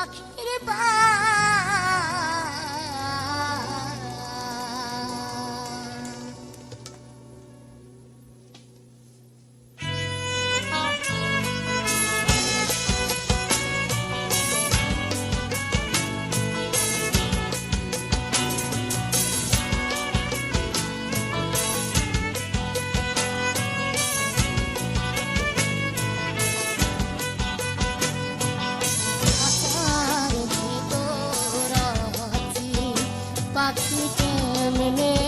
পাখির বা পাখি কেমনে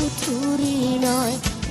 হাত নয়।